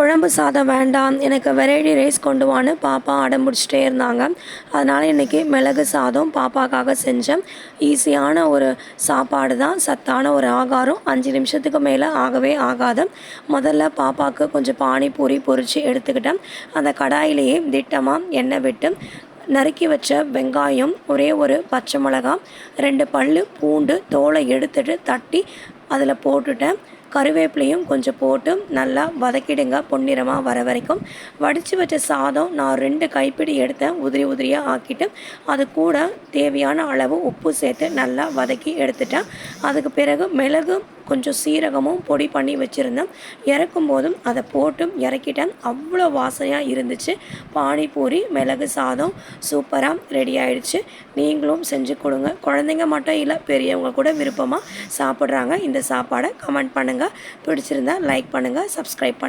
குழம்பு சாதம் வேண்டாம் எனக்கு வெரைட்டி ரைஸ் கொண்டு வான்னு பாப்பா அடம் பிடிச்சிட்டே இருந்தாங்க. அதனால் இன்றைக்கி மிளகு சாதம் பாப்பாக்காக செஞ்சேன். ஈஸியான ஒரு சாப்பாடு தான் சத்தான ஒரு ஆகாரம். அஞ்சு நிமிஷத்துக்கு மேலே ஆகவே ஆகாது. முதல்ல பாப்பாவுக்கு கொஞ்சம் பானிபூரி பொரித்து எடுத்துக்கிட்டேன். அந்த கடாயிலேயே திட்டமாக எண்ணெய் விட்டு நறுக்கி வச்ச வெங்காயம் ஒரே ஒரு பச்சை மிளகாய் ரெண்டு பல் பூண்டு தோலை எடுத்துட்டு தட்டி அதில் போட்டுட்டேன். கருவேப்பிலையும் கொஞ்சம் போட்டு நல்லா வதக்கிடுங்க பொன்னிறமாக வர வரைக்கும். வடித்து வச்ச சாதம் நான் ரெண்டு கைப்பிடி எடுத்தேன் உதிரி உதிரியாக ஆக்கிட்டு. அது கூட தேவையான அளவு உப்பு சேர்த்து நல்லா வதக்கி எடுத்துட்டேன். அதுக்கு பிறகு மிளகு கொஞ்சம் சீரகமும் பொடி பண்ணி வச்சுருந்தேன் இறக்கும் போதும் அதை போட்டு இறக்கிட்டேன். அவ்வளோ வாசனையாக இருந்துச்சு. பானிபூரி மிளகு சாதம் சூப்பராக ரெடி ஆயிடுச்சு. நீங்களும் செஞ்சு கொடுங்க. குழந்தைங்க மட்டும் இல்லை பெரியவங்க கூட விருப்பமாக சாப்பிட்றாங்க. இந்த சாப்பாடை கமெண்ட் பண்ணுங்கள் பிடிச்சிருந்தா லைக் பண்ணுங்கள் சப்ஸ்கிரைப் பண்ணுங்கள்